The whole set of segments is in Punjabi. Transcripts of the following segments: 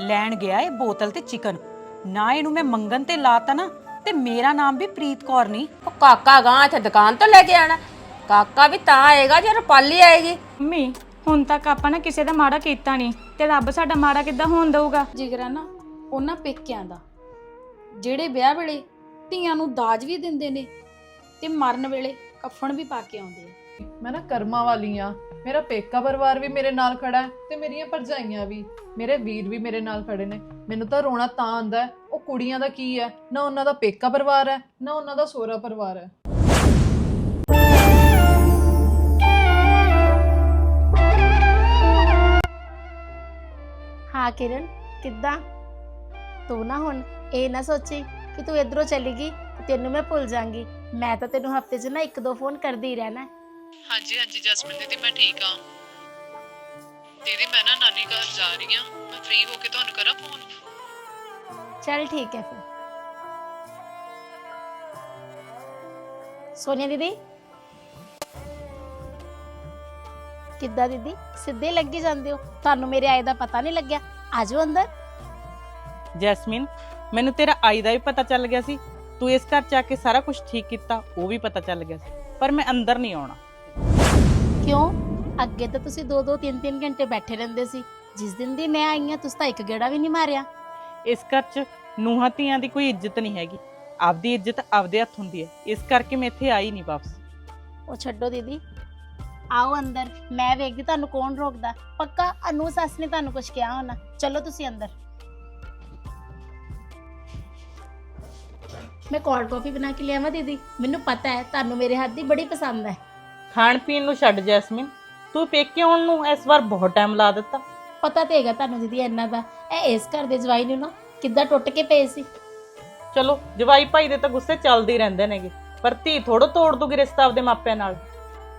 ਲੈਣ ਗਿਆ ਏ ਬੋਤਲ ਤੇ ਚਿਕਨ। ਨਾ ਇਹਨੂੰ ਮੈਂ ਮੰਗਣ ਤੇ ਲਾਤਾ ਨਾ ਤੇ ਮੇਰਾ ਨਾਮ ਵੀ ਪ੍ਰੀਤ ਕੌਰ ਨਹੀਂ। ਉਹ ਕਾਕਾ ਗਾਂ ਇੱਥੇ ਦੁਕਾਨ ਤੋਂ ਲੈ ਕੇ ਆਣਾ। ਕਾਕਾ ਵੀ ਤਾਂ ਆਏਗਾ ਜੇ ਰੁਪਾਲੀ ਆਏਗੀ। ਮੰਮੀ ਹੁਣ ਤੱਕ ਆਪਾਂ ਨਾ ਕਿਸੇ ਦਾ ਮਾੜਾ ਕੀਤਾ ਨਹੀਂ ਤੇ ਰੱਬ ਸਾਡਾ ਮਾੜਾ ਕਿੱਦਾਂ ਹੋਣ ਦਊਗਾ? ਜਿਗਰਾ ਨਾ ਉਹਨਾਂ ਪੇਕਿਆਂ ਦਾ। ਜਿਹੜੇ ਵਿਆਹ ਵੇਲੇ ਧੀਆਂ ਨੂੰ ਦਾਜ ਵੀ ਦਿੰਦੇ ਨੇ ਤੇ ਮਰਨ ਵੇਲੇ ਕਫਨ ਵੀ ਪਾ ਕੇ ਆਉਂਦੇ ਆ। ਮੈਂ ਨਾ ਕਰਮਾਂ ਵਾਲੀ ਆ। ਮੇਰਾ ਪੇਕਾ ਪਰਿਵਾਰ ਵੀ ਮੇਰੇ ਨਾਲ ਖੜਾ ਹੈ ਤੇ ਮੇਰੀਆਂ ਭਰਜਾਈਆਂ ਵੀ। ਮੇਰੇ ਵੀਰ ਵੀ ਮੇਰੇ ਨਾਲ ਖੜੇ ਨੇ। ਮੈਨੂੰ ਤਾਂ ਰੋਣਾ ਤਾਂ ਆਂਦਾ ਹੈ। ਉਹ ਕੁੜੀਆਂ ਦਾ ਕੀ ਹੈ? ਨਾ ਉਹਨਾਂ ਦਾ ਪੇਕਾ ਪਰਿਵਾਰ ਹੈ, ਨਾ ਉਹਨਾਂ ਦਾ ਸੋਹਰਾ ਪਰਿਵਾਰ ਹੈ। ਹਾਂ ਕਿਰਨ, ਕਿੱਦਾਂ? ਤੂੰ ਨਾ ਹੁਣ ਇਹ ਨਾ ਸੋਚੀ ਕਿ ਤੂੰ ਇਧਰੋਂ ਚਲੀ ਗਈ ਤੇ ਤੈਨੂੰ ਮੈਂ ਭੁੱਲ ਜਾਾਂਗੀ। ਮੈਂ ਤਾਂ ਤੈਨੂੰ ਹਫ਼ਤੇ 'ਚ ਨਾ ਇੱਕ ਦੋ ਫੋਨ ਕਰਦੀ ਹੀ ਰਹਿਣਾ। ਹਾਂਜੀ ਹਾਂਜੀ ਜਸਮੀਨ ਦੀਦੀ ਮੈਂ ਠੀਕ ਆ ਦੀਦੀ ਮੈਂ ਨਾ ਨਾਨੀ ਘਰ ਜਾ ਰਹੀ ਆ ਮੈਂ ਫ੍ਰੀ ਹੋ ਕੇ ਤੁਹਾਨੂੰ ਕਰਾਂ ਫੋਨ ਚੱਲ ਠੀਕ ਹੈ ਫਿਰ। ਸੋਨੀਆ ਦੀਦੀ? ਕਿੱਦਾਂ ਦੀਦੀ? ਸਿੱਧੇ ਲੱਗੀ ਜਾਂਦੇ ਹੋ? ਤੁਹਾਨੂੰ ਮੇਰੇ ਆਏ ਦਾ ਪਤਾ ਨਹੀਂ ਲੱਗਿਆ। ਆਜੋ ਅੰਦਰ। ਜੈਸਮੀਨ ਮੈਨੂੰ ਤੇਰਾ ਆਈ ਦਾ ਵੀ ਪਤਾ ਚੱਲ ਗਿਆ ਸੀ। ਤੂੰ ਇਸ ਘਰ ਚ ਆ ਕੇ ਸਾਰਾ ਕੁਝ ਠੀਕ ਕੀਤਾ ਉਹ ਵੀ ਪਤਾ ਚੱਲ ਗਿਆ ਸੀ। ਪਰ ਮੈਂ ਅੰਦਰ ਨਹੀਂ ਆਉਣਾ। ਕਿਉਂ? ਅੱਗੇ ਤਾਂ ਤੁਸੀਂ 2 2 3 3 ਘੰਟੇ ਬੈਠੇ ਰਹਿੰਦੇ ਸੀ। ਜਿਸ ਦਿਨ ਦੀ ਮੈਂ ਆਈ ਹਾਂ ਤੁਸੀਂ ਤਾਂ ਇੱਕ ਗੇੜਾ ਵੀ ਨਹੀਂ ਮਾਰਿਆ। ਇਸ ਘਰ ਚ ਨੂੰਹਾਂ ਧੀਆਂ ਦੀ ਕੋਈ ਇੱਜ਼ਤ ਨਹੀਂ ਹੈਗੀ। ਆਪਦੀ ਇੱਜ਼ਤ ਆਪਦੇ ਹੱਥ ਹੁੰਦੀ ਹੈ। ਇਸ ਕਰਕੇ ਮੈਂ ਇੱਥੇ ਆਈ ਨਹੀਂ ਵਾਪਸ। ਉਹ ਛੱਡੋ ਦੀਦੀ। ਆਓ ਅੰਦਰ। ਮੈਂ ਵੇਖਦੀ ਤੁਹਾਨੂੰ ਕੌਣ ਰੋਕਦਾ। ਪੱਕਾ ਅਨੂ ਸੱਸ ਨੇ ਤੁਹਾਨੂੰ ਕੁਝ ਕਿਹਾ ਹੋਣਾ। ਚਲੋ ਤੁਸੀਂ ਅੰਦਰ। ਮੈਂ ਕੋਲਡ ਕਾਫੀ ਬਣਾ ਕੇ ਲਿਆਵਾਂ ਦੀਦੀ। ਮੈਨੂੰ ਪਤਾ ਹੈ ਤੁਹਾਨੂੰ ਮੇਰੇ ਹੱਥ ਦੀ ਬੜੀ ਪਸੰਦ ਹੈ। ਖਾਣ ਪੀਣ ਨੂੰ ਛੱਡ ਜੈਸਮੀਨ ਤੂੰ ਪੇਕੇ ਆਉਣ ਨੂੰ ਇਸ ਵਾਰ ਬਹੁਤ ਟਾਈਮ ਲਾ ਦਿੱਤਾ। ਪਤਾ ਤੇ ਹੈਗਾ ਤੁਹਾਨੂੰ ਦੀਦੀ ਇੰਨਾ ਦਾ। ਇਹ ਇਸ ਘਰ ਦੇ ਜਵਾਈ ਨੂੰ ਨਾ ਕਿੱਦਾਂ ਟੁੱਟ ਕੇ ਪਏ ਸੀ। ਚਲੋ ਜਵਾਈ ਭਾਈ ਦੇ ਤਾਂ ਗੁੱਸੇ ਚੱਲਦੇ ਹੀ ਰਹਿੰਦੇ ਨੇਗੇ ਪਰ ਧੀ ਥੋੜੋ ਤੋੜ ਦੂਗੀ ਰਿਸ਼ਤਾ ਆਪਦੇ ਮਾਪਿਆਂ ਨਾਲ।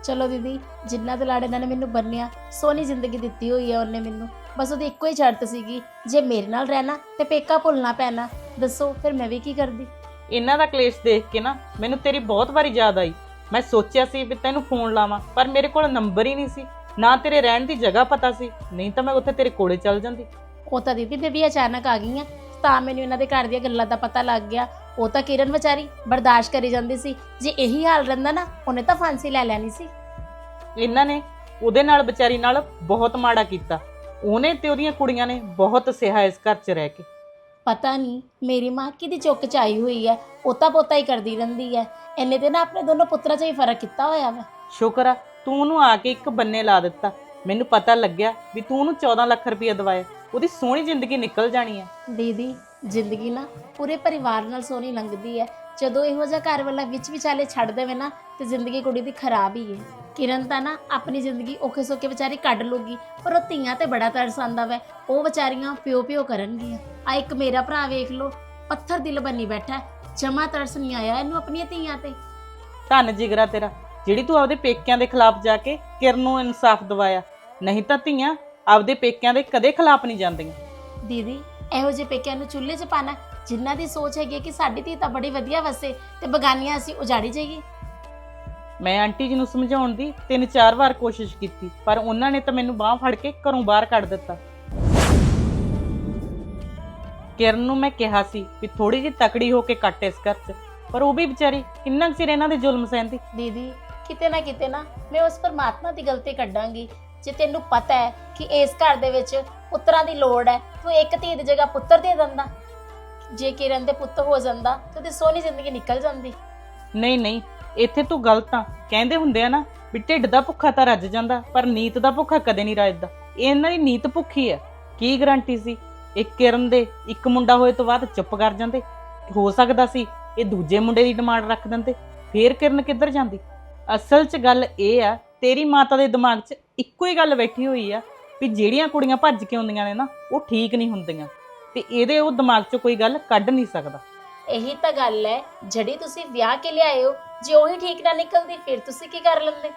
ਚਲੋ ਦੀਦੀ ਜਿੰਨਾ ਦੇ ਲਾੜੇ ਨਾਲ ਮੈਨੂੰ ਬੰਨਿਆ ਸੋਹਣੀ ਜ਼ਿੰਦਗੀ ਦਿੱਤੀ ਹੋਈ ਹੈ ਉਹਨੇ ਮੈਨੂੰ। ਬਸ ਉਹਦੀ ਇੱਕੋ ਹੀ ਸ਼ਰਤ ਸੀਗੀ ਜੇ ਮੇਰੇ ਨਾਲ ਰਹਿਣਾ ਤੇ ਪੇਕਾ ਭੁੱਲਣਾ ਪੈਣਾ। ਦੱਸੋ ਫਿਰ ਮੈਂ ਵੀ ਕੀ ਕਰਦੀ? ਇਹਨਾਂ ਦਾ ਕਲੇਸ਼ ਦੇਖ ਕੇ ਨਾ ਮੈਨੂੰ ਤੇਰੀ ਬਹੁਤ ਵਾਰੀ ਯਾਦ ਆਈ। ਮੈਂ ਸੋਚਿਆ ਸੀ ਵੀ ਤੈਨੂੰ ਫੋਨ ਲਾਵਾਂ ਪਰ ਮੇਰੇ ਕੋਲ ਨੰਬਰ ਹੀ ਨਹੀਂ ਸੀ ਨਾ ਤੇਰੇ ਰਹਿਣ ਦੀ ਜਗ੍ਹਾ ਪਤਾ ਸੀ ਨਹੀਂ ਤਾਂ ਮੈਂ ਉੱਥੇ ਤੇਰੇ ਕੋਲੇ ਚੱਲ ਜਾਂਦੀ। ਉਹ ਤਾਂ ਦੀਦੀ ਮੈਂ ਵੀ ਅਚਾਨਕ ਆ ਗਈ ਆ ਤਾਂ ਮੈਨੂੰ ਇਹਨਾਂ ਦੇ ਘਰ ਦੀਆਂ ਗੱਲਾਂ ਦਾ ਪਤਾ ਲੱਗ ਗਿਆ। ਉਹ ਤਾਂ ਕਿਰਨ ਵਿਚਾਰੀ ਬਰਦਾਸ਼ਤ ਕਰੀ ਜਾਂਦੀ ਸੀ ਜੇ ਇਹੀ ਹਾਲ ਰਹਿੰਦਾ ਨਾ ਉਹਨੇ ਤਾਂ ਫਾਂਸੀ ਲੈ ਲੈਣੀ ਸੀ। ਇਹਨਾਂ ਨੇ ਉਹਦੇ ਨਾਲ ਵਿਚਾਰੀ ਨਾਲ ਬਹੁਤ ਮਾੜਾ ਕੀਤਾ। ਉਹਨੇ ਤੇ ਉਹਦੀਆਂ ਕੁੜੀਆਂ ਨੇ ਬਹੁਤ ਸਿਹਾ ਇਸ ਘਰ 'ਚ ਰਹਿ ਕੇ। ਪਤਾ ਨਹੀਂ ਮੇਰੀ ਮਾਂ ਕਿਹਦੀ ਚੁੱਕ ਚ ਆਈ ਹੋਈ ਹੈ ਪੋਤਾ ਪੋਤਾ ਹੀ ਕਰਦੀ ਰਹਿੰਦੀ ਹੈ। ਇਹਨੇ ਤੇ ਨਾ ਆਪਣੇ ਦੋਨੋਂ ਪੁੱਤਰਾਂ 'ਚ ਹੀ ਫ਼ਰਕ ਕੀਤਾ ਹੋਇਆ ਵਾ। ਸ਼ੁਕਰ ਆ ਤੂੰ ਉਹਨੂੰ ਆ ਕੇ ਇੱਕ ਬੰਨੇ ਲਾ ਦਿੱਤਾ। ਮੈਨੂੰ ਪਤਾ ਲੱਗਿਆ ਵੀ ਤੂੰ ਉਹਨੂੰ 14 ਲੱਖ ਰੁਪਏ ਦਵਾਇਆ। ਉਹਦੀ ਸੋਹਣੀ ਜ਼ਿੰਦਗੀ ਨਿਕਲ ਜਾਣੀ ਹੈ। ਦੀਦੀ ਜ਼ਿੰਦਗੀ ਨਾ ਪੂਰੇ ਪਰਿਵਾਰ ਨਾਲ ਸੋਹਣੀ ਲੰਘਦੀ ਹੈ। ਜਦੋਂ ਇਹੋ ਜਿਹਾ ਘਰ ਵਾਲਾ ਵਿੱਚ ਵਿਚਾਲੇ ਛੱਡ ਦੇਵੇ ਨਾ ਤੇ ਜ਼ਿੰਦਗੀ ਕੁੜੀ ਦੀ ਖਰਾਬ ਹੀ ਹੈ। ਕਿਰਨ ਤਾਂ ਨਾ ਆਪਣੀ ਜ਼ਿੰਦਗੀ ਔਖੇ ਸੌਖੇ ਵਿਚਾਰੀ ਕੱਢ ਲੂਗੀ ਪਰ ਉਹ ਧੀਆਂ ਤੇ ਬੜਾ ਤਰਸ ਆਂਦਾ ਵੈ। ਉਹ ਵਿਚਾਰੀਆਂ ਪਿਓ ਪਿਓ ਕਰਨਗੀਆਂ। ਆ ਇੱਕ ਮੇਰਾ ਭਰਾ ਵੇਖ ਲੋ ਪੱਥਰ ਦਿਲ ਬੰਨੀ ਬੈਠਾ ਜਮਾ ਤਰਸ ਨਹੀਂ ਆਇਆ ਇਹਨੂੰ ਆਪਣੀਆਂ ਧੀਆਂ ਤੇ। ਧੰਨ ਜਿਗਰਾ ਤੇਰਾ ਜਿਹੜੀ ਤੂੰ ਆਪਦੇ ਪੇਕਿਆਂ ਦੇ ਖਿਲਾਫ ਜਾ ਕੇ ਕਿਰਨ ਨੂੰ ਇਨਸਾਫ ਦਿਵਾਇਆ। ਨਹੀਂ ਤਾਂ ਧੀਆਂ ਆਪਦੇ ਪੇਕਿਆਂ ਦੇ ਕਦੇ ਖਿਲਾਫ ਨਹੀਂ ਜਾਂਦੀਆਂ। ਦੀਦੀ ਇਹੋ ਜਿਹੇ ਪੇਕਿਆਂ ਨੂੰ ਚੁੱਲ੍ਹੇ 'ਚ ਪਾਣਾ ਜਿਨ੍ਹਾਂ ਦੀ ਸੋਚ ਹੈਗੀ ਹੈ ਕਿ ਸਾਡੀ ਧੀ ਤਾਂ ਬੜੀ ਵਧੀਆ ਵਸੇ ਤੇ ਬਗਾਨੀਆਂ ਅਸੀਂ ਉਜਾੜੀ ਜਾਈਏ। ਮੈਂ ਆਂਟੀ ਜੀ ਨੂੰ ਸਮਝਾਉਣ ਦੀ ਤਿੰਨ ਚਾਰ ਵਾਰ ਕੋਸ਼ਿਸ਼ ਕੀਤੀ ਪਰ ਉਹਨਾਂ ਨੇ ਤਾਂ ਮੈਨੂੰ ਬਾਹ ਫੜ ਕੇ ਘਰੋਂ ਬਾਹਰ ਕੱਢ ਦਿੱਤਾ। ਕਿਰਨ ਨੂੰ ਮੈਂ ਕਿਹਾ ਸੀ ਵੀ ਥੋੜੀ ਜਿਹੀ ਤਕੜੀ ਹੋ ਕੇ ਕੱਟ ਇਸ ਘਰ 'ਚ ਪਰ ਉਹ ਵੀ ਵਿਚਾਰੀ ਕਿੰਨਾ ਕੁ ਚਿਰ ਇਹਨਾਂ ਦੇ ਜ਼ੁਲਮ ਸਹਿੰਦੀ? ਦੀਦੀ ਕਿਤੇ ਨਾ ਕਿਤੇ ਨਾ ਮੈਂ ਉਸ ਪਰਮਾਤਮਾ ਦੀ ਗਲਤੀ ਕੱਢਾਂਗੀ। ਜੇ ਤੈਨੂੰ ਪਤਾ ਹੈ ਕਿ ਇਸ ਘਰ ਦੇ ਵਿੱਚ ਪੁੱਤਰਾਂ ਦੀ ਲੋੜ ਹੈ ਤੂੰ ਇੱਕ ਧੀ ਦੀ ਜਗ੍ਹਾ ਪੁੱਤਰ ਦੇ ਦਿੰਦਾ। ਜੇ ਕਿਰਨ ਦੇ ਪੁੱਤ ਹੋ ਜਾਂਦਾ ਤੇ ਉਹਦੀ ਸੋਹਣੀ ਜ਼ਿੰਦਗੀ ਨਿਕਲ ਜਾਂਦੀ। ਨਹੀਂ ਨਹੀਂ, ਇੱਥੇ ਤੂੰ ਗਲਤ ਆ। ਕਹਿੰਦੇ ਹੁੰਦੇ ਆ ਨਾ ਵੀ ਢਿੱਡ ਦਾ ਭੁੱਖਾ ਤਾਂ ਰੱਜ ਜਾਂਦਾ, ਪਰ ਨੀਤ ਦਾ ਭੁੱਖਾ ਕਦੇ ਨਹੀਂ ਰੱਜਦਾ। ਇਹ ਇਹਨਾਂ ਦੀ ਨੀਤ ਭੁੱਖੀ ਹੈ ਕੀ ਗਰੰਟੀ ਸੀ? ਇੱਕ ਕਿਰਨ ਦੇ ਇੱਕ ਮੁੰਡਾ ਹੋਏ ਤੋਂ ਬਾਅਦ ਚੁੱਪ ਕਰ ਜਾਂਦੇ। ਹੋ ਸਕਦਾ ਸੀ ਇਹ ਦੂਜੇ ਮੁੰਡੇ ਦੀ ਡਿਮਾਂਡ ਰੱਖ ਦਿੰਦੇ। ਫੇਰ ਕਿਰਨ ਕਿੱਧਰ ਜਾਂਦੀ? ਅਸਲ 'ਚ ਗੱਲ ਇਹ ਆ, ਤੇਰੀ ਮਾਤਾ ਦੇ ਦਿਮਾਗ 'ਚ ਇੱਕੋ ਹੀ ਗੱਲ ਬੈਠੀ ਹੋਈ ਆ ਵੀ ਜਿਹੜੀਆਂ ਕੁੜੀਆਂ ਭੱਜ ਕੇ ਆਉਂਦੀਆਂ ਨੇ ਨਾ, ਉਹ ਠੀਕ ਨਹੀਂ ਹੁੰਦੀਆਂ। ਤੇ ਇਹਦੇ ਉਹ ਦਿਮਾਗ 'ਚ ਕੋਈ ਗੱਲ ਕੱਢ ਨਹੀਂ ਸਕਦਾ। ਇਹੀ ਤਾਂ ਗੱਲ ਹੈ ਜਿਹੜੀ ਤੁਸੀਂ ਵਿਆਹ ਕੇ ਲਿਆਏ ਹੋ ਜੇ ਉਹੀ ਠੀਕ ਨਾ ਨਿਕਲਦੀ ਫਿਰ ਤੁਸੀਂ ਕੀ ਕਰ ਲੈਂਦੇ?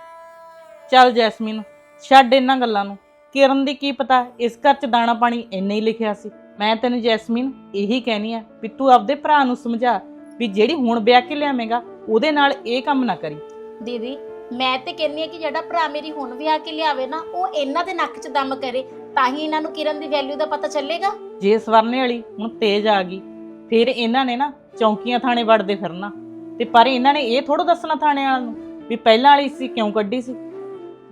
ਚੱਲ ਜੈਸਮੀਨ ਛੱਡ ਇਹਨਾਂ ਗੱਲਾਂ ਨੂੰ। ਕਿਰਨ ਦੀ ਕੀ ਪਤਾ ਇਸ ਘਰ 'ਚ ਦਾਣਾ ਪਾਣੀ ਇੰਨੇ ਹੀ ਲਿਖਿਆ ਸੀ। ਮੈਂ ਤੈਨੂੰ ਜੈਸਮੀਨ ਇਹੀ ਕਹਿਣੀ ਆ ਵੀ ਤੂੰ ਆਪਦੇ ਭਰਾ ਨੂੰ ਸਮਝਾ ਵੀ ਜਿਹੜੀ ਹੁਣ ਵਿਆਹ ਕੇ ਲਿਆਵੇਂਗਾ ਉਹਦੇ ਨਾਲ ਇਹ ਕੰਮ ਨਾ ਕਰੀ। ਦੀਦੀ ਮੈਂ ਤੇ ਕਹਿੰਨੀ ਆ ਕਿ ਜਿਹੜਾ ਭਰਾ ਮੇਰੀ ਹੁਣ ਵਿਆਹ ਕੇ ਲਿਆਵੇ ਨਾ ਉਹ ਇਹਨਾਂ ਦੇ ਨੱਕ 'ਚ ਦਮ ਕਰੇ ਤਾਂ ਹੀ ਇਹਨਾਂ ਨੂੰ ਕਿਰਨ ਦੀ ਵੈਲਿਊ ਦਾ ਪਤਾ ਚੱਲੇਗਾ। ਜੇ ਸਵਰਨੇ ਵਾਲੀ ਹੁਣ ਤੇਜ਼ ਆ ਗਈ ਫਿਰ ਇਹਨਾਂ ਨੇ ਨਾ ਚੌਂਕੀਆਂ ਥਾਣੇ ਵੜਦੇ ਫਿਰਨਾ। ਤੇ ਪਰ ਇਹਨਾਂ ਨੇ ਇਹ ਥੋੜਾ ਦੱਸਣਾ ਥਾਣੇ ਵਾਲਿਆਂ ਨੂੰ ਵੀ ਪਹਿਲਾਂ ਵਾਲੀ ਸੀ ਕਿਉਂ ਕੱਢੀ ਸੀ?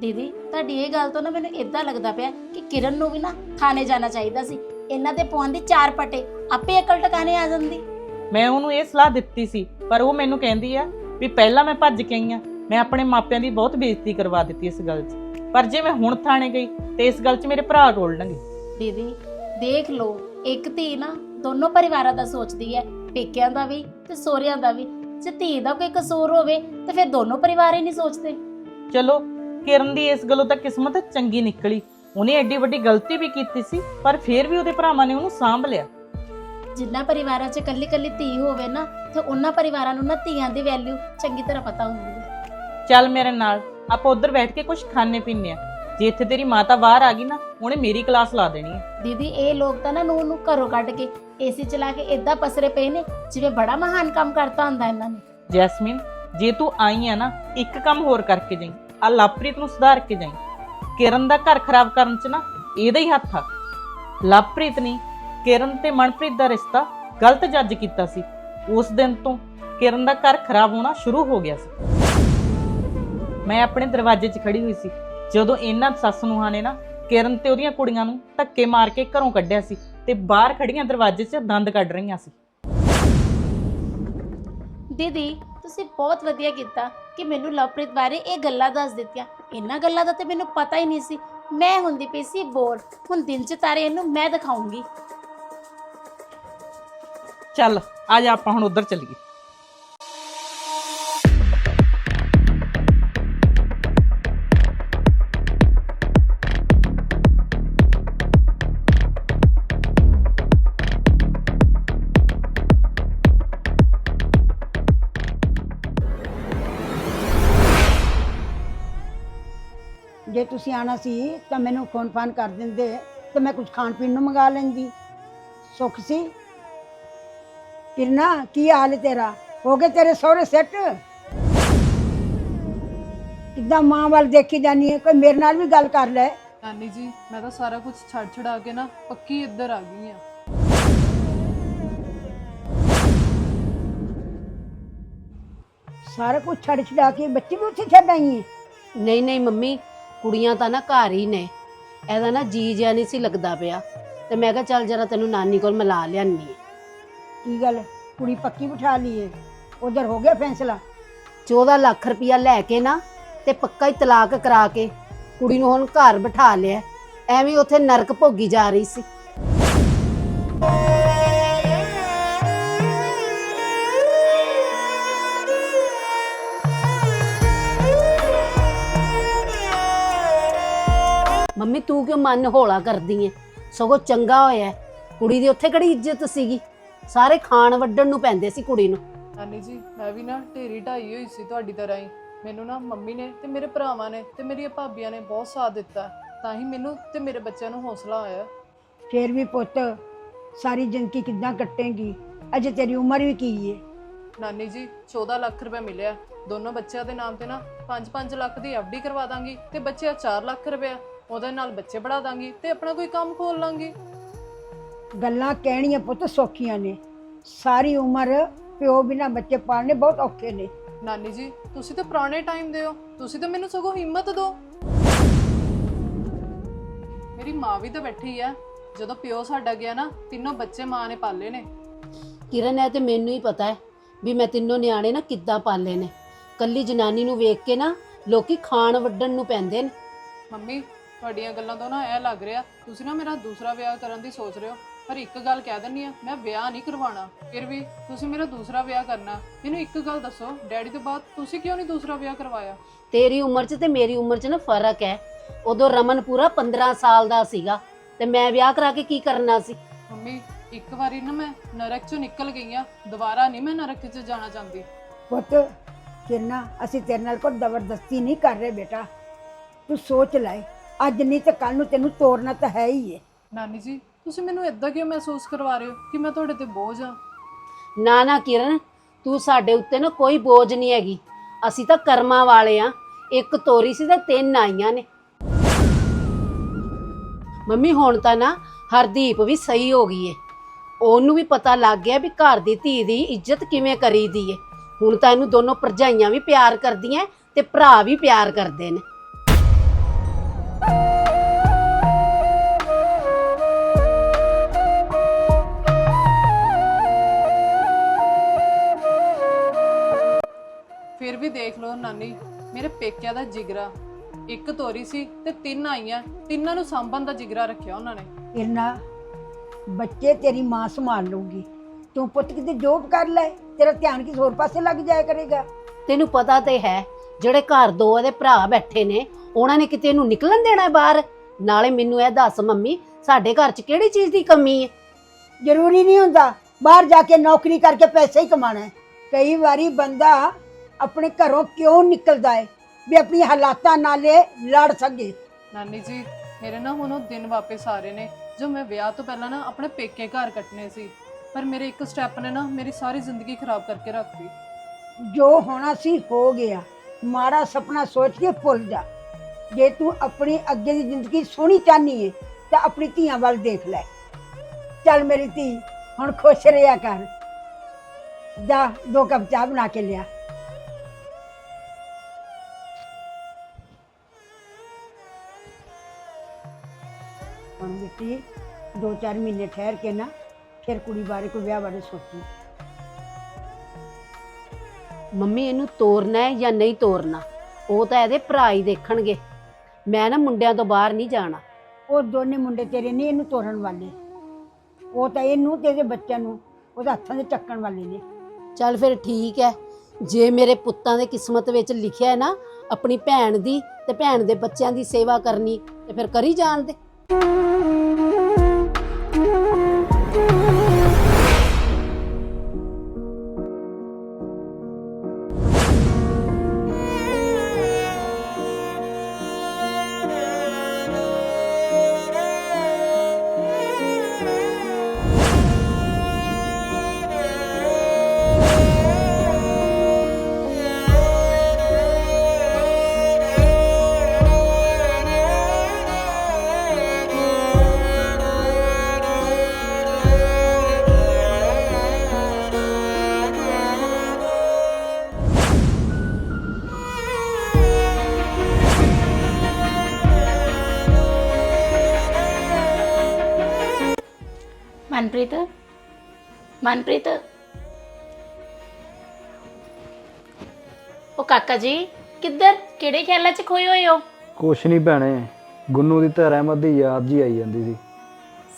ਦੀਦੀ ਤੁਹਾਡੀ ਇਹ ਗੱਲ ਤੋਂ ਨਾ ਮੈਨੂੰ ਇਦਾਂ ਲੱਗਦਾ ਪਿਆ ਕਿ ਕਿਰਨ ਨੂੰ ਵੀ ਨਾ ਥਾਣੇ ਜਾਣਾ ਚਾਹੀਦਾ ਸੀ। ਇਹਨਾਂ ਦੇ ਪੌਣ ਦੀ ਚਾਰ ਪਟੇ ਆਪੇ ਅਕਲ ਟਿਕਾਣੇ ਆ ਜਾਂਦੀ। ਮੈਂ ਉਹਨੂੰ ਇਹ ਸਲਾਹ ਦਿੱਤੀ ਸੀ ਪਰ ਉਹ ਮੈਨੂੰ ਕਹਿੰਦੀ ਆ ਵੀ ਪਹਿਲਾਂ ਮੈਂ ਭੱਜ ਕੇ ਆਈ ਆ। ਮੈਂ ਆਪਣੇ ਮਾਪਿਆਂ ਦੀ ਬਹੁਤ ਬੇਇੱਜ਼ਤੀ ਕਰਵਾ ਦਿੱਤੀ ਇਸ ਗੱਲ 'ਚ। ਪਰ ਜੇ ਮੈਂ ਹੁਣ ਥਾਣੇ ਗਈ ਤੇ ਇਸ ਗੱਲ 'ਚ ਮੇਰੇ ਭਰਾ ਰੋਲਣਗੇ ਦੀਦੀ ਦੇਖ ਲਓ ਇੱਕ ਧੀ ਨਾ ਦੋਨੋਂ ਪਰਿਵਾਰਾਂ ਦਾ ਸੋਚਦੀ ਹੈ ਪੇਕਿਆਂ ਦਾ ਵੀ ਤੇ ਸੋਹਰਿਆਂ ਦਾ ਵੀ। ਜੇ ਧੀ ਦਾ ਕੋਈ ਕਸੂਰ ਹੋਵੇ ਤੇ ਫਿਰ ਦੋਨੋਂ ਪਰਿਵਾਰ ਹੀ ਨਹੀਂ ਸੋਚਦੇ। ਚਲੋ ਕਿਰਨ ਦੀ ਇਸ ਗੱਲੋਂ ਤਾਂ ਕਿਸਮਤ ਚੰਗੀ ਨਿਕਲੀ। ਉਹਨੇ ਐਡੀ ਵੱਡੀ ਗਲਤੀ ਵੀ ਕੀਤੀ ਸੀ ਪਰ ਫਿਰ ਵੀ ਉਹਦੇ ਭਰਾਵਾਂ ਨੇ ਉਹਨੂੰ ਸਾਂਭ ਲਿਆ। ਜਿੰਨਾ ਪਰਿਵਾਰਾਂ 'ਚ ਕੱਲੀ ਕੱਲੀ ਧੀ ਹੋਵੇ ਨਾ ਤੇ ਉਹਨਾਂ ਪਰਿਵਾਰਾਂ ਨੂੰ ਨਾ ਧੀਆਂ ਦੀ ਵੈਲਿਊ ਚੰਗੀ ਤਰ੍ਹਾਂ ਪਤਾ ਹੁੰਦੀ ਹੈ ਚੱਲ ਮੇਰੇ ਨਾਲ ਆਪਾਂ ਉੱਧਰ ਬੈਠ ਕੇ ਕੁਝ ਖਾਣੇ ਪੀਣੇ ਆ। ਜੇ ਇੱਥੇ ਤੇਰੀ ਮਾਤਾ ਬਾਹਰ ਆ ਗਈ ਨਾ ਉਹਨੇ ਮੇਰੀ ਕਲਾਸ ਲਾ ਦੇਣੀ ਹੈ ਦੀਦੀ ਇਹ ਲੋਕ ਤਾਂ ਨਾ ਨੂੰ ਨੂੰ ਘਰੋਂ ਕੱਢ ਕੇ ਏਸੀ ਚਲਾ ਕੇ ਇਦਾਂ ਪਸਰੇ ਪਏ ਨੇ ਜਿਵੇਂ ਬੜਾ ਮਹਾਨ ਕੰਮ ਕਰਤਾ ਹੁੰਦਾ ਇਹਨਾਂ ਨੇ। ਜੈਸਮੀਨ ਜੇ ਤੂੰ ਆਈ ਆ ਨਾ ਇੱਕ ਕੰਮ ਹੋਰ ਕਰਕੇ ਜਾਈਂ। ਆ ਲਵਪ੍ਰੀਤ ਨੂੰ ਸੁਧਾਰ ਕੇ ਜਾਈਂ। ਕਿਰਨ ਦਾ ਘਰ ਖਰਾਬ ਕਰਨ 'ਚ ਨਾ ਇਹਦਾ ਹੀ ਹੱਥ ਆ। ਲਵਪ੍ਰੀਤ ਨੇ ਕਿਰਨ ਤੇ ਮਨਪ੍ਰੀਤ ਦਾ ਰਿਸ਼ਤਾ ਗਲਤ ਜੱਜ ਕੀਤਾ ਸੀ। ਉਸ ਦਿਨ ਤੋਂ ਕਿਰਨ ਦਾ ਘਰ ਖਰਾਬ ਹੋਣਾ ਸ਼ੁਰੂ ਹੋ ਗਿਆ ਸੀ। ਮੈਂ ਆਪਣੇ ਦਰਵਾਜ਼ੇ 'ਚ ਖੜੀ ਹੋਈ ਸੀ। ਜਦੋਂ ਇਹਨਾਂ ਸੱਸ ਨੂੰਹਾਂ ਨੇ ਨਾ ਕਿਰਨ ਤੇ ਉਹਦੀਆਂ ਕੁੜੀਆਂ ਨੂੰ ਧੱਕੇ ਮਾਰ ਕੇ ਘਰੋਂ ਕੱਢਿਆ ਸੀ ਤੇ ਬਾਹਰ ਖੜੀਆਂ ਦਰਵਾਜ਼ੇ 'ਚ ਦੰਦ ਕੱਢ ਰਹੀਆਂ ਸੀ। ਦੀਦੀ ਤੁਸੀਂ ਬਹੁਤ ਵਧੀਆ ਕੀਤਾ ਕਿ ਮੈਨੂੰ ਲਵਪ੍ਰੀਤ ਬਾਰੇ ਇਹ ਗੱਲਾਂ ਦੱਸ ਦਿੱਤੀਆਂ। ਇਹਨਾਂ ਗੱਲਾਂ ਦਾ ਤੇ ਮੈਨੂੰ ਪਤਾ ਹੀ ਨਹੀਂ ਸੀ। ਮੈਂ ਹੁੰਦੀ ਪਈ ਸੀ ਬੋਰ। ਹੁਣ ਦਿਨ ਚ ਤਾਰੇ ਇਹਨੂੰ ਮੈਂ ਦਿਖਾਉਂਗੀ। ਚੱਲ ਆ ਜਾ ਆਪਾਂ ਹੁਣ ਉੱਧਰ ਚੱਲੀਏ। ਤੁਸੀਂ ਆਣਾ ਸੀ ਤਾਂ ਮੈਨੂੰ ਫੋਨ ਫਾਨ ਕਰ ਦਿੰਦੇ ਤਾਂ ਮੈਂ ਕੁਝ ਖਾਣ ਪੀਣ ਨੂੰ ਮੰਗਾ ਲੈਂਦੀ। ਸੁੱਖ ਸੀ? ਕਿਰਨਾ ਕੀ ਹਾਲ ਹੈ ਤੇਰਾ? ਹੋ ਗਏ ਤੇਰੇ ਸਹੁਰੇ ਸੈੱਟ? ਕਿੱਦਾਂ ਮਾਂ ਵੱਲ ਦੇਖੀ ਜਾਨੀ ਹੈ? ਕੋਈ ਮੇਰੇ ਨਾਲ ਵੀ ਗੱਲ ਕਰ ਲੈ। ਨਾਨੀ ਜੀ ਮੈਂ ਤਾਂ ਸਾਰਾ ਕੁਝ ਛੱਡ ਛਡਾ ਕੇ ਨਾ ਪੱਕੀ ਇੱਧਰ ਆ ਗਈ ਆ ਸਾਰਾ ਕੁਝ ਛੱਡ ਛਡਾ ਕੇ ਬੱਚੇ ਵੀ ਉੱਥੇ ਛੱਡ ਆਈ ਹੈ? ਨਹੀਂ ਨਹੀਂ ਮੰਮੀ ਕੁੜੀਆਂ ਤਾਂ ਨਾ ਘਰ ਹੀ ਨੇ। ਇਹਦਾ ਨਾ ਜੀ ਜਿਆ ਨਹੀਂ ਸੀ ਲੱਗਦਾ ਪਿਆ। ਤੇ ਮੈਂ ਕਿਹਾ ਚੱਲ ਜਰਾ ਤੈਨੂੰ ਨਾਨੀ ਕੋਲ ਮਿਲਾ ਲਿਆਨੀ ਆਂ। ਕੀ ਗੱਲ ਕੁੜੀ ਪੱਕੀ ਬਿਠਾ ਲਈ ਹੈ ਉਧਰ ਹੋ ਗਿਆ ਫੈਸਲਾ? 14 ਲੱਖ ਰੁਪਇਆ ਲੈ ਕੇ ਨਾ ਤੇ ਪੱਕਾ ਹੀ ਤਲਾਕ ਕਰਾ ਕੇ ਕੁੜੀ ਨੂੰ ਹੁਣ ਘਰ ਬਿਠਾ ਲਿਆ। ਐਵੇਂ ਉੱਥੇ ਨਰਕ ਭੋਗੀ ਜਾ ਰਹੀ ਸੀ। ਮੰਮੀ ਤੂੰ ਕਿਉਂ ਮਨ ਹੌਲਾ ਕਰਦੀ ਏ ਸਗੋਂ ਚੰਗਾ ਹੋਇਆ। ਕੁੜੀ ਦੀ ਉੱਥੇ ਕਿਹੜੀ ਇੱਜ਼ਤ ਸੀਗੀ? ਸਾਰੇ ਖਾਣ ਵੱਢਣ ਨੂੰ ਪੈਂਦੇ ਸੀ ਕੁੜੀ ਨੂੰ। ਨਾਨੀ ਜੀ ਮੈਂ ਵੀ ਨਾ ਢੇਰੀ ਢਾਈ ਹੋਈ ਸੀ ਤੁਹਾਡੀ ਤਰ੍ਹਾਂ ਹੀ। ਮੈਨੂੰ ਨਾ ਮੰਮੀ ਨੇ ਤੇ ਮੇਰੇ ਭਰਾਵਾਂ ਨੇ ਤੇ ਮੇਰੀਆਂ ਭਾਬੀਆਂ ਨੇ ਬਹੁਤ ਸਾਥ ਦਿੱਤਾ। ਤਾਂ ਹੀ ਮੈਨੂੰ ਤੇ ਮੇਰੇ ਬੱਚਿਆਂ ਨੂੰ ਹੌਸਲਾ ਆਇਆ। ਫੇਰ ਵੀ ਪੁੱਤ ਸਾਰੀ ਜ਼ਿੰਦਗੀ ਕਿੱਦਾਂ ਕੱਟੇਂਗੀ? ਅਜੇ ਤੇਰੀ ਉਮਰ ਵੀ ਕੀ ਹੈ ਨਾਨੀ ਜੀ 14 ਲੱਖ ਰੁਪਏ ਮਿਲਿਆ। ਦੋਨੋਂ ਬੱਚਿਆਂ ਦੇ ਨਾਮ ਤੇ ਨਾ 5-5 ਲੱਖ ਦੀ ਐਫਡੀ ਕਰਵਾ ਦਾਂਗੀ ਤੇ ਬੱਚਿਆ 4 ਲੱਖ ਰੁਪਏ ਉਹਦੇ ਨਾਲ ਬੱਚੇ ਪੜਾ ਦਾਂਗੀ ਤੇ ਆਪਣਾ ਕੋਈ ਕੰਮ ਖੋਲ ਲਾਂਗੀ। ਗੱਲਾਂ ਕਹਿਣੀਆਂ ਪੁੱਤ ਸੌਖੀਆਂ ਨੇ। ਸਾਰੀ ਉਮਰ ਪਿਓ ਬਿਨਾ ਬੱਚੇ ਪਾਲਣੇ ਬਹੁਤ ਔਖੇ ਨੇ। ਨਾਨੀ ਜੀ ਤੁਸੀਂ ਤਾਂ ਪੁਰਾਣੇ ਟਾਈਮ ਦੇ ਹੋ। ਤੁਸੀਂ ਤਾਂ ਮੈਨੂੰ ਸਗੋਂ ਹਿੰਮਤ ਦਿਓ। ਮੇਰੀ ਮਾਂ ਵੀ ਤਾਂ ਬੈਠੀ ਆ। ਜਦੋਂ ਪਿਓ ਸਾਡਾ ਗਿਆ ਨਾ ਤਿੰਨੋਂ ਬੱਚੇ ਮਾਂ ਨੇ ਪਾਲੇ ਨੇ। ਕਿਰਨ ਹੈ ਤੇ ਮੈਨੂੰ ਹੀ ਪਤਾ ਹੈ ਵੀ ਮੈਂ ਤਿੰਨੋਂ ਨਿਆਣੇ ਨਾ ਕਿੱਦਾਂ ਪਾਲੇ ਨੇ। ਕੱਲੀ ਜਨਾਨੀ ਨੂੰ ਵੇਖ ਕੇ ਨਾ ਲੋਕੀ ਖਾਣ ਵੱਢਣ ਨੂੰ ਪੈਂਦੇ ਨੇ। ਮੰਮੀ ਤੁਹਾਡੀਆਂ ਗੱਲਾਂ ਤੋਂ ਨਾ ਇਹ ਲੱਗ ਰਿਹਾ ਤੁਸੀਂ ਨਾ ਮੇਰਾ ਦੂਸਰਾ ਵਿਆਹ ਕਰਨ ਦੀ ਸੋਚ ਰਹੇ ਹੋ। ਪਰ ਇੱਕ ਗੱਲ ਕਹਿ ਦਿੰਨੀ ਆ ਮੈਂ ਵਿਆਹ ਨਹੀਂ ਕਰਵਾਉਣਾ। ਫਿਰ ਵੀ ਤੁਸੀਂ ਮੇਰਾ ਦੂਸਰਾ ਵਿਆਹ ਕਰਨਾ। ਮੈਨੂੰ ਇੱਕ ਗੱਲ ਦੱਸੋ ਡੈਡੀ ਤੋਂ ਬਾਅਦ ਤੁਸੀਂ ਕਿਉਂ ਨਹੀਂ ਦੂਸਰਾ ਵਿਆਹ ਕਰਵਾਇਆ? ਤੇਰੀ ਉਮਰ 'ਚ ਤੇ ਮੇਰੀ ਉਮਰ 'ਚ ਨਾ ਫ਼ਰਕ ਹੈ। ਉਦੋਂ ਰਮਨ ਪੂਰਾ 15 ਸਾਲ ਦਾ ਸੀਗਾ ਤੇ ਮੈਂ ਵਿਆਹ ਕਰਾ ਕੇ ਕੀ ਕਰਨਾ ਸੀ? ਮੰਮੀ ਇੱਕ ਵਾਰੀ ਨਾ ਮੈਂ ਨਰਕ ਚੋਂ ਨਿਕਲ ਗਈ ਆ ਦੁਬਾਰਾ ਨਹੀਂ ਮੈਂ ਨਰਕ 'ਚ ਜਾਣਾ ਚਾਹੁੰਦੀ। ਪੁੱਤ ਕਿਰਨਾ ਅਸੀਂ ਤੇਰੇ ਨਾਲ ਕੋਈ ਜ਼ਬਰਦਸਤੀ ਨਹੀਂ ਕਰ ਰਹੇ ਬੇਟਾ। ਤੂੰ ਸੋਚ ਲੈ। ਅੱਜ ਨਹੀਂ ਤੇ ਕੱਲ ਨੂੰ ਤੈਨੂੰ ਤੋਰਨਾ ਤਾਂ ਹੈ ਹੀ ਹੈ ਨਾਨੀ ਜੀ ਤੁਸੀਂ ਮੈਨੂੰ ਇਦਾਂ ਕਿਉਂ ਮਹਿਸੂਸ ਕਰਵਾ ਰਹੇ ਹੋ ਕਿ ਮੈਂ ਤੁਹਾਡੇ ਤੇ ਬੋਝ ਆ ਨਾ ਨਾ ਕਿਰਨ ਤੂੰ ਸਾਡੇ ਉੱਤੇ ਨਾ ਕੋਈ ਬੋਝ ਨਹੀਂ ਹੈਗੀ। ਅਸੀਂ ਤਾਂ ਕਰਮਾਂ ਵਾਲੇ ਆ ਇੱਕ ਤੋਰੀ ਸੀ ਤੇ ਤਿੰਨ ਆਈਆਂ ਨੇ। ਮੰਮੀ ਹੁਣ ਤਾਂ ਨਾ ਹਰਦੀਪ ਵੀ ਸਹੀ ਹੋ ਗਈ ਏ। ਉਹਨੂੰ ਵੀ ਪਤਾ ਲੱਗ ਗਿਆ ਵੀ ਘਰ ਦੀ ਧੀ ਦੀ ਇੱਜ਼ਤ ਕਿਵੇਂ ਕਰੀਦੀ ਏ। ਹੁਣ ਤਾਂ ਇਹਨੂੰ ਦੋਨੋਂ ਭਰਜਾਈਆਂ ਵੀ ਪਿਆਰ ਕਰਦੀਆਂ ਤੇ ਭਰਾ ਵੀ ਪਿਆਰ ਕਰਦੇ ਨੇ। ਵੀ ਦੇਖ ਲਓ ਨਾਨੀ ਮੇਰੇ ਪੇਕਿਆਂ ਦਾ ਜਿਗਰਾ। ਇੱਕ ਤੋਰੀ ਸੀ ਤੇ ਤਿੰਨ ਆਈਆਂ ਤਿੰਨਾਂ ਨੂੰ ਸਾਂਭਣ ਦਾ ਜਿਗਰਾ ਰੱਖਿਆ ਉਹਨਾਂ ਨੇ। ਕਿਰਨਾ ਬੱਚੇ ਤੇਰੀ ਮਾਂ ਸੰਭਾਲ ਲਊਗੀ। ਤੂੰ ਪੁੱਤ ਕਿਤੇ ਜੋਬ ਕਰ ਲੈ ਤੇਰਾ ਧਿਆਨ ਕਿਸ ਹੋਰ ਪਾਸੇ ਲੱਗ ਜਾਇਆ ਕਰੇਗਾ। ਤੈਨੂੰ ਪਤਾ ਤੇ ਹੈ ਜਿਹੜੇ ਘਰ ਦੋ ਇਹਦੇ ਭਰਾ ਬੈਠੇ ਨੇ ਉਹਨਾਂ ਨੇ ਕਿਤੇ ਇਹਨੂੰ ਨਿਕਲਣ ਦੇਣਾ ਹੈ ਬਾਹਰ? ਨਾਲੇ ਮੈਨੂੰ ਇਹ ਦੱਸ ਮੰਮੀ ਸਾਡੇ ਘਰ 'ਚ ਕਿਹੜੀ ਚੀਜ਼ ਦੀ ਕਮੀ ਹੈ? ਜ਼ਰੂਰੀ ਨਹੀਂ ਹੁੰਦਾ ਬਾਹਰ ਜਾ ਕੇ ਨੌਕਰੀ ਕਰਕੇ ਪੈਸੇ ਹੀ ਕਮਾਣਾ ਹੈ। ਕਈ ਵਾਰੀ ਬੰਦਾ ਆਪਣੇ ਘਰੋਂ ਕਿਉਂ ਨਿਕਲਦਾ ਹੈ ਵੀ ਆਪਣੀ ਹਾਲਾਤਾਂ ਨਾਲੇ ਲੜ ਸਕੇ। ਨਾਨੀ ਜੀ ਮੇਰੇ ਨਾ ਹੁਣ ਉਹ ਦਿਨ ਵਾਪਸ ਆ ਰਹੇ ਨੇ ਜੋ ਮੈਂ ਵਿਆਹ ਤੋਂ ਪਹਿਲਾਂ ਨਾ ਆਪਣੇ ਪੇਕੇ ਘਰ ਕੱਟਨੇ ਸੀ। ਪਰ ਮੇਰੇ ਇੱਕ ਸਟੈਪ ਨੇ ਨਾ ਮੇਰੀ ਸਾਰੀ ਜ਼ਿੰਦਗੀ ਖਰਾਬ ਕਰਕੇ ਰੱਖਤੀ ਜੋ ਹੋਣਾ ਸੀ ਹੋ ਗਿਆ। ਮਾੜਾ ਸੁਪਨਾ ਸੋਚ ਕੇ ਭੁੱਲ ਜਾ। ਜੇ ਤੂੰ ਆਪਣੀ ਅੱਗੇ ਦੀ ਜ਼ਿੰਦਗੀ ਸੋਹਣੀ ਚਾਹਨੀ ਹੈ ਤਾਂ ਆਪਣੀ ਧੀਆਂ ਵੱਲ ਦੇਖ ਲੈ। ਚੱਲ ਮੇਰੀ ਧੀ ਹੁਣ ਖੁਸ਼ ਰਿਹਾ ਕਰ। ਜਾ ਦੋ ਕੱਪ ਚਾਹ ਬਣਾ ਕੇ ਲਿਆ। ਹੁਣ ਬੇਟੀ ਦੋ ਚਾਰ ਮਹੀਨੇ ਠਹਿਰ ਕੇ ਨਾ ਫਿਰ ਕੁੜੀ ਬਾਰੇ ਕੋਈ ਵਿਆਹ ਬਾਰੇ ਸੋਚੀ। ਮੰਮੀ ਇਹਨੂੰ ਤੋਰਨਾ ਹੈ ਜਾਂ ਨਹੀਂ ਤੋਰਨਾ? ਉਹ ਤਾਂ ਇਹਦੇ ਭਰਾ ਹੀ ਦੇਖਣਗੇ। ਮੈਂ ਨਾ ਮੁੰਡਿਆਂ ਤੋਂ ਬਾਹਰ ਨਹੀਂ ਜਾਣਾ। ਉਹ ਦੋਨੇ ਮੁੰਡੇ ਤੇਰੇ ਨਹੀਂ ਇਹਨੂੰ ਤੋੜਨ ਵਾਲੇ। ਉਹ ਤਾਂ ਇਹਨੂੰ ਤੇ ਇਹਦੇ ਬੱਚਿਆਂ ਨੂੰ ਉਹਦੇ ਹੱਥਾਂ ਦੇ ਚੱਕਣ ਵਾਲੇ ਨੇ। ਚੱਲ ਫਿਰ ਠੀਕ ਹੈ। ਜੇ ਮੇਰੇ ਪੁੱਤਾਂ ਦੇ ਕਿਸਮਤ ਵਿੱਚ ਲਿਖਿਆ ਹੈ ਨਾ ਆਪਣੀ ਭੈਣ ਦੀ ਤੇ ਭੈਣ ਦੇ ਬੱਚਿਆਂ ਦੀ ਸੇਵਾ ਕਰਨੀ ਤੇ ਫਿਰ ਕਰੀ ਜਾਣ ਦੇ। Thank you. ਮਨਪ੍ਰੀਤ? ਮਨਪ੍ਰੀਤ? ਉਹ ਕਾਕਾ ਜੀ ਕਿੱਧਰ? ਕਿਹੜੇ ਖਿਆਲਾਂ 'ਚ ਖੋਏ ਹੋਏ ਹੋ? ਕੁਛ ਨਹੀਂ ਭੈਣੇ ਗੁੰਨੂ ਦੀ ਤਾਂ ਰਹਿਮਤ ਦੀ ਯਾਦ ਜੀ ਆਈ ਜਾਂਦੀ ਸੀ।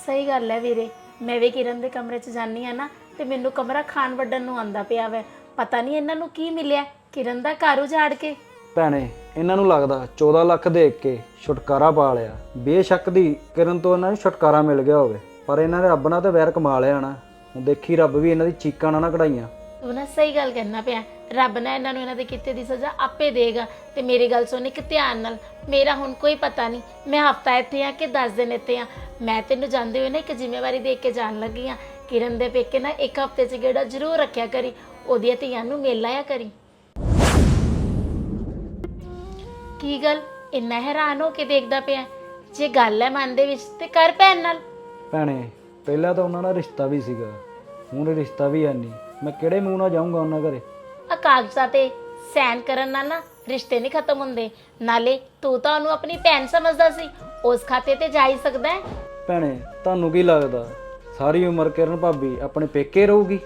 ਸਹੀ ਗੱਲ ਹੈ ਵੀਰੇ। ਮੈਂ ਵੀ ਕਿਰਨ ਦੇ ਕਮਰੇ 'ਚ ਜਾਨੀ ਆ ਨਾ ਤੇ ਮੈਨੂੰ ਕਮਰਾ ਖਾਣ ਵੱਡਣ ਨੂੰ ਆਂਦਾ ਪਿਆ ਵੈ। ਪਤਾ ਨਹੀਂ ਇਹਨਾਂ ਨੂੰ ਕੀ ਮਿਲਿਆ ਕਿਰਨ ਦਾ ਘਰ ਉਜਾੜ ਕੇ। ਭੈਣੇ ਇਹਨਾਂ ਨੂੰ ਲੱਗਦਾ 14 ਲੱਖ ਦੇਖ ਕੇ ਛੁਟਕਾਰਾ ਪਾ ਲਿਆ। ਬੇਸ਼ੱਕ ਦੀ ਕਿਰਨ ਤੋਂ ਇਹਨਾਂ ਨੂੰ ਛੁਟਕਾਰਾ ਮਿਲ ਗਿਆ ਹੋਵੇ। ਪਰ ਇਹਨਾਂ ਨੇ ਰੱਬ ਨਾਲ ਤੇ ਵੈਰ ਕਮਾ ਲਿਆ ਨਾ। ਹੁਣ ਦੇਖੀ ਰੱਬ ਵੀ ਇਹਨਾਂ ਦੀ ਚੀਕਾਂ ਨਾ ਨਾ ਕਢਾਈਆਂ। ਤੂੰ ਨਾ ਸਹੀ ਗੱਲ ਕਹਿਣਾ ਪਿਆ। ਰੱਬ ਨਾ ਇਹਨਾਂ ਨੂੰ ਇਹਨਾਂ ਦੇ ਕੀਤੇ ਦੀ ਸਜ਼ਾ ਆਪੇ ਦੇਗਾ। ਤੇ ਮੇਰੀ ਗੱਲ ਸੁਣ ਇੱਕ ਧਿਆਨ ਨਾਲ। ਮੇਰਾ ਹੁਣ ਕੋਈ ਪਤਾ ਨਹੀਂ। ਮੈਂ ਹਫਤਾ ਇੱਥੇ ਆ ਕਿ 10 ਦਿਨ ਇੱਥੇ ਆ। ਮੈਂ ਤੈਨੂੰ ਜਾਂਦੇ ਹੋਏ ਨਾ ਇੱਕ ਜ਼ਿੰਮੇਵਾਰੀ ਦੇ ਕੇ ਜਾਣ ਲੱਗੀ ਆ। ਕਿਰਨ ਦੇ ਪੇਕੇ ਨਾ ਇੱਕ ਹਫ਼ਤੇ 'ਚ ਗੇੜਾ ਜ਼ਰੂਰ ਰੱਖਿਆ ਕਰੀ। ਉਹਦੀਆਂ ਧੀਆਂ ਨੂੰ ਮਿਲ ਆਇਆ ਕਰੀ। ਕੀ ਗੱਲ? ਇੰਨਾ ਹੈਰਾਨ ਹੋ ਕੇ ਦੇਖਦਾ ਪਿਆ। ਜੇ ਗੱਲ ਹੈ ਮਨ ਦੇ ਵਿੱਚ, ਤੇ ਕਰ ਭੈਣ ਨਾਲ। ਭੈਣੇ ਪਹਿਲਾਂ ਤਾਂ ਉਹਨਾਂ ਦਾ ਰਿਸ਼ਤਾ ਵੀ ਸੀਗਾ। ਹੁਣ ਰਿਸ਼ਤਾ ਵੀ ਹੈ ਨਹੀਂ। ਮੈਂ ਕਿਹੜੇ ਮੂੰਹ ਨਾਲ ਜਾਊਂਗਾ ਉਹਨਾਂ ਘਰੇ? ਆ ਕਾਗਜ਼ਾਂ ਤੇ ਸਾਈਨ ਕਰਨ ਨਾਲ ਨਾ ਰਿਸ਼ਤੇ ਨਹੀਂ ਖਤਮ ਹੁੰਦੇ। ਨਾਲੇ ਤੂੰ ਤਾਂ ਉਹਨੂੰ ਆਪਣੀ ਭੈਣ ਸਮਝਦਾ ਸੀ। ਉਸ ਖਾਤੇ ਤੇ ਜਾ ਹੀ ਸਕਦਾ ਹੈ। ਭੈਣੇ ਤੁਹਾਨੂੰ ਕੀ ਲੱਗਦਾ? ਸਾਰੀ ਉਮਰ ਕਿਰਨ ਭਾਬੀ ਆਪਣੇ ਪੇਕੇ ਰਹੂਗੀ?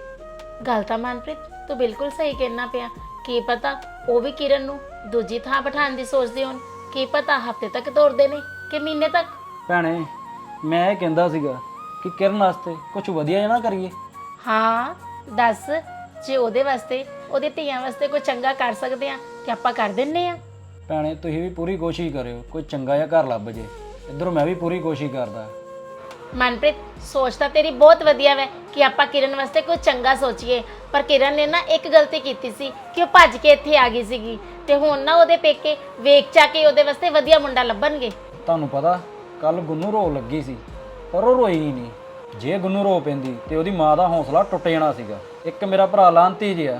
ਗੱਲ ਤਾਂ ਮਨਪ੍ਰੀਤ ਤੂੰ ਬਿਲਕੁਲ ਸਹੀ ਕਹਿਣਾ ਪਿਆ। ਕੀ ਪਤਾ ਉਹ ਵੀ ਕਿਰਨ ਨੂੰ ਦੂਜੀ ਥਾਂ ਬਿਠਾਉਣ ਦੀ ਸੋਚਦੇ ਹੋਣ। ਕੀ ਪਤਾ ਹਫ਼ਤੇ ਤੱਕ ਤੋਰਦੇ ਨੇ ਕਿ ਮਹੀਨੇ ਤੱਕ? ਭੈਣੇ ਮੈਂ ਇਹ ਕਹਿੰਦਾ ਸੀਗਾ ਕਿ ਕਿਰਨ ਵਾਸਤੇ ਕੁਝ ਵਧੀਆ ਜਿਹਾ ਨਾ ਕਰੀਏ। ਹਾਂ ਦੱਸ ਜੇ ਉਹਦੇ ਵਾਸਤੇ ਉਹਦੇ ਧੀਆਂ ਵਾਸਤੇ ਕੋਈ ਚੰਗਾ ਕਰ ਸਕਦੇ ਆ ਤੇ ਆਪਾਂ ਕਰ ਦਿੰਨੇ ਆ। ਭੈਣੇ ਤੁਸੀਂ ਵੀ ਪੂਰੀ ਕੋਸ਼ਿਸ਼ ਕਰਿਓ ਕੋਈ ਚੰਗਾ ਜਿਹਾ ਘਰ ਲੱਭ ਜੇ। ਇੱਧਰੋਂ ਮੈਂ ਵੀ ਪੂਰੀ ਕੋਸ਼ਿਸ਼ ਕਰਦਾ। ਮਨਪ੍ਰੀਤ ਸੋਚ ਤਾਂ ਤੇਰੀ ਬਹੁਤ ਵਧੀਆ ਵੈ ਕਿ ਆਪਾਂ ਕਿਰਨ ਵਾਸਤੇ ਕੁਝ ਚੰਗਾ ਸੋਚੀਏ। ਪਰ ਕਿਰਨ ਨੇ ਨਾ ਇੱਕ ਗਲਤੀ ਕੀਤੀ ਸੀ ਕਿ ਉਹ ਭੱਜ ਕੇ ਇੱਥੇ ਆ ਗਈ ਸੀਗੀ। ਤੇ ਹੁਣ ਨਾ ਉਹਦੇ ਪੇਕੇ ਵੇਖ ਚਾ ਕੇ ਉਹਦੇ ਵਾਸਤੇ ਵਧੀਆ ਮੁੰਡਾ ਲੱਭਣਗੇ। ਤੁਹਾਨੂੰ ਪਤਾ ਕੱਲ ਗੁੰਨੂ ਰੋ ਲੱਗੀ ਸੀ ਪਰ ਉਹ ਰੋਈ ਹੀ ਨਹੀਂ। ਜੇ ਗੁੰਨੂ ਰੋ ਪੈਂਦੀ ਤੇ ਉਹਦੀ ਮਾਂ ਦਾ ਹੌਸਲਾ ਟੁੱਟ ਜਾਣਾ ਸੀਗਾ। ਇੱਕ ਮੇਰਾ ਭਰਾ ਲਾਂਤੀ ਜਿਹਾ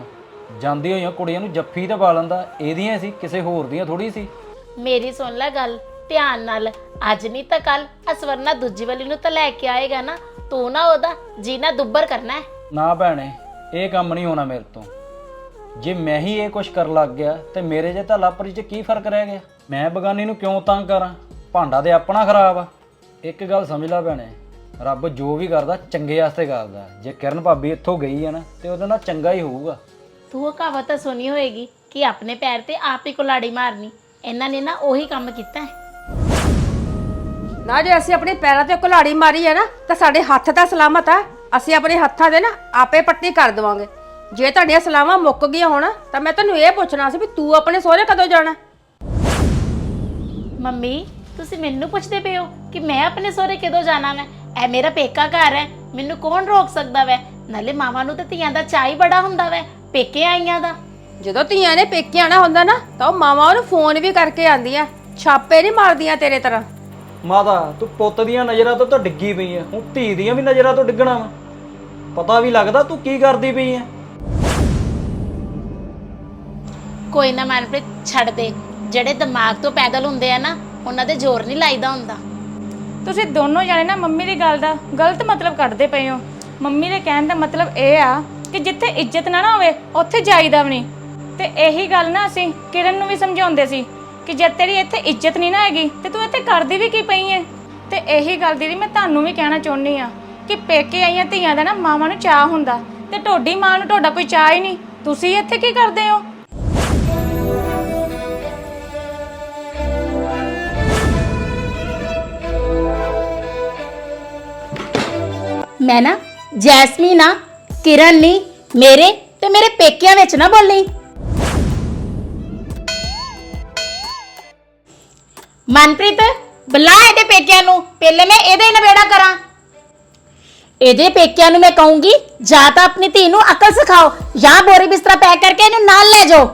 ਜਾਂਦੀ ਹੋਈਆਂ ਕੁੜੀਆਂ ਨੂੰ ਜੱਫੀ ਤੇ ਪਾ ਲੈਂਦਾ ਇਹਦੀਆਂ ਸੀ ਕਿਸੇ ਹੋਰ ਦੀਆਂ ਥੋੜੀ ਸੀ। ਮੇਰੀ ਸੁਣ ਲੈ ਗੱਲ ਧਿਆਨ ਨਾਲ। ਅੱਜ ਨਹੀਂ ਤਾਂ ਕੱਲ ਅਸਵਰਨਾ ਦੂਜੀ ਵਾਲੀ ਨੂੰ ਤਾਂ ਲੈ ਕੇ ਆਏਗਾ ਨਾ ਤੂੰ ਨਾ ਉਹਦਾ ਜੀਣਾ ਦੁੱਬਰ ਕਰਨਾ ਹੈ। ਨਾ ਭੈਣੇ ਇਹ ਕੰਮ ਨਹੀਂ ਹੋਣਾ ਮੇਰੇ ਤੋਂ। ਜੇ ਮੈਂ ਹੀ ਇਹ ਕੁਛ ਕਰਨ ਲੱਗ ਗਿਆ ਤੇ ਮੇਰੇ ਜੇ ਤਾਂ ਲਾਪਰੀ 'ਚ ਕੀ ਫ਼ਰਕ ਰਹਿ ਗਿਆ? ਮੈਂ ਬਗਾਨੀ ਨੂੰ ਕਿਉਂ ਤੰਗ ਕਰਾਂ? ਭਾਂਡਾ ਤੇ ਆਪਣਾ ਖਰਾਬ ਆ। ਇੱਕ ਗੱਲ ਸਮਝ ਲੈ ਭੈਣੇ ਰੱਬ ਜੋ ਵੀ ਕਰਦਾ ਚੰਗੇ ਵਾਸਤੇ ਕਰਦਾ। ਜੇ ਕਿਰਨ ਭਾਬੀ ਇੱਥੋਂ ਗਈ ਹੈ ਨਾ ਤੇ ਉਹਦੇ ਨਾਲ ਚੰਗਾ ਹੀ ਹੋਊਗਾ। ਤੂੰ ਉਹ ਕਹਾਵਤ ਤਾਂ ਸੁਣੀ ਹੋਏਗੀ ਕਿ ਆਪਣੇ ਪੈਰ ਤੇ ਆਪ ਹੀ ਕੁਲਾੜੀ ਮਾਰਨੀ ਇਹਨਾਂ ਨੇ ਨਾ ਉਹੀ ਕੰਮ ਕੀਤਾ ਹੈ। ਨਾ ਜੇ ਅਸੀਂ ਆਪਣੇ ਪੈਰਾਂ ਤੇ ਕੁਲਾੜੀ ਮਾਰੀ ਹੈ ਨਾ ਤਾਂ ਸਾਡੇ ਹੱਥ ਤਾਂ ਸਲਾਮਤ ਆ। ਅਸੀਂ ਆਪਣੇ ਹੱਥਾਂ ਦੇ ਨਾ ਆਪੇ ਪੱਟੀ ਕਰ ਦੇਵਾਂਗੇ। ਜੇ ਤੁਹਾਡੀਆਂ ਸਲਾਮਾਂ ਮੁੱਕ ਗਈਆਂ ਹੋਣ ਤਾਂ ਮੈਂ ਤੈਨੂੰ ਇਹ ਪੁੱਛਣਾ ਸੀ ਵੀ ਤੂੰ ਆਪਣੇ ਸਹੁਰੇ ਕਦੋਂ ਜਾਣਾ? ਮੰਮੀ ਤੁਸੀਂ ਮੈਨੂੰ ਪੁੱਛਦੇ ਪਏ ਹੋ ਕਿ ਮੈਂ ਆਪਣੇ ਸਹੁਰੇ ਕਦੋਂ ਜਾਣਾ ਮੈਂ ਇਹ ਮੇਰਾ ਪੇਕਾ ਘਰ ਹੈ ਮੈਨੂੰ ਕੌਣ ਰੋਕ ਸਕਦਾ ਵੈ? ਨਾਲੇ ਮਾਵਾਂ ਨੂੰ ਤਾਂ ਧੀਆਂ ਦਾ ਚਾਈ ਬੜਾ ਹੁੰਦਾ ਵੈ ਪੇਕੇ ਆਈਆਂ ਦਾ। ਜਦੋਂ ਧੀਆਂ ਨੇ ਪੇਕੇ ਆਣਾ ਹੁੰਦਾ ਨਾ ਤਾਂ ਉਹ ਮਾਵਾਂ ਉਹਨੂੰ ਫੋਨ ਵੀ ਕਰਕੇ ਆਂਦੀਆਂ ਛਾਪੇ ਨਹੀਂ ਮਾਰਦੀਆਂ ਤੇਰੇ ਤਰ੍ਹਾਂ। ਮਾਤਾ ਤੂੰ ਪੁੱਤ ਦੀਆਂ ਨਜ਼ਰਾਂ ਤੋਂ ਤਾਂ ਡਿੱਗੀ ਪਈ ਐ ਹੁਣ ਧੀ ਦੀਆਂ ਵੀ ਨਜ਼ਰਾਂ ਤੋਂ ਡਿੱਗਣਾ ਵਾ। ਪਤਾ ਵੀ ਲੱਗਦਾ ਤੂੰ ਕੀ ਕਰਦੀ ਪਈ ਐ ਕੋਈ ਨਾ ਮਨਪ੍ਰੀਤ ਛੱਡ ਦੇ। ਜਿਹੜੇ ਦਿਮਾਗ ਤੋਂ ਪੈਦਲ ਹੁੰਦੇ ਆ ਨਾ ਉਹਨਾਂ ਦੇ ਜ਼ੋਰ ਨਹੀਂ ਲਾਈਦਾ ਹੁੰਦਾ। ਤੁਸੀਂ ਦੋਨੋਂ ਜਾਣੇ ਨਾ ਮੰਮੀ ਦੀ ਗੱਲ ਦਾ ਗਲਤ ਮਤਲਬ ਕੱਢਦੇ ਪਏ ਹੋ। ਮੰਮੀ ਦੇ ਕਹਿਣ ਦਾ ਮਤਲਬ ਇਹ ਆ ਕਿ ਜਿੱਥੇ ਇੱਜ਼ਤ ਨਾ ਨਾ ਹੋਵੇ, ਉੱਥੇ ਜਾਈਦਾ ਵੀ ਨਹੀਂ। ਤੇ ਇਹੀ ਗੱਲ ਨਾ ਅਸੀਂ ਕਿਰਨ ਨੂੰ ਵੀ ਸਮਝਾਉਂਦੇ ਸੀ ਕਿ ਜੇ ਤੇਰੀ ਇੱਥੇ ਇੱਜ਼ਤ ਨਹੀਂ ਨਾ ਹੈਗੀ, ਤੇ ਤੂੰ ਇੱਥੇ ਕਰਦੀ ਵੀ ਕੀ ਪਈ ਹੈ ਤੇ ਇਹੀ ਗੱਲ ਦੀਦੀ ਮੈਂ ਤੁਹਾਨੂੰ ਵੀ ਕਹਿਣਾ ਚਾਹੁੰਦੀ ਆ ਕਿ ਪੇਕੇ ਆਈਆਂ ਧੀਆਂ ਦਾ ਨਾ ਮਾਵਾਂ ਨੂੰ ਚਾਹ ਹੁੰਦਾ, ਤੇ ਢੋਡੀ ਮਾਂ ਨੂੰ ਤੁਹਾਡਾ ਕੋਈ ਚਾਹ ਹੀ ਨਹੀਂ। ਤੁਸੀਂ ਇੱਥੇ ਕੀ ਕਰਦੇ ਹੋ? ਮੈਂ ਨਾ ਜੈਸਮੀਨ ਆ, ਕਿਰਨ ਨਹੀਂ ਮੇਰੇ ਤੇ ਮੇਰੇ ਪੇਕਿਆਂ ਵਿੱਚ ਨਾ ਬੋਲੀ। ਮਨਪ੍ਰੀਤ, ਬੁਲਾ ਇਹਦੇ ਪੇਕਿਆਂ ਨੂੰ, ਪਹਿਲੇ ਮੈਂ ਇਹਦੇ ਨਵੇੜਾ ਕਰਾਂ। ਇਹਦੇ ਪੇਕਿਆਂ ਨੂੰ ਮੈਂ ਕਹੂੰਗੀ, ਜਾਂ ਤਾਂ ਆਪਣੀ ਧੀ ਨੂੰ ਅਕਲ ਸਿਖਾਓ, ਜਾਂ ਬੋਰੀ ਬਿਸਤਰਾ ਪੈਕ ਕਰਕੇ ਇਹਨੂੰ ਨਾਲ ਲੈ ਜਾਓ।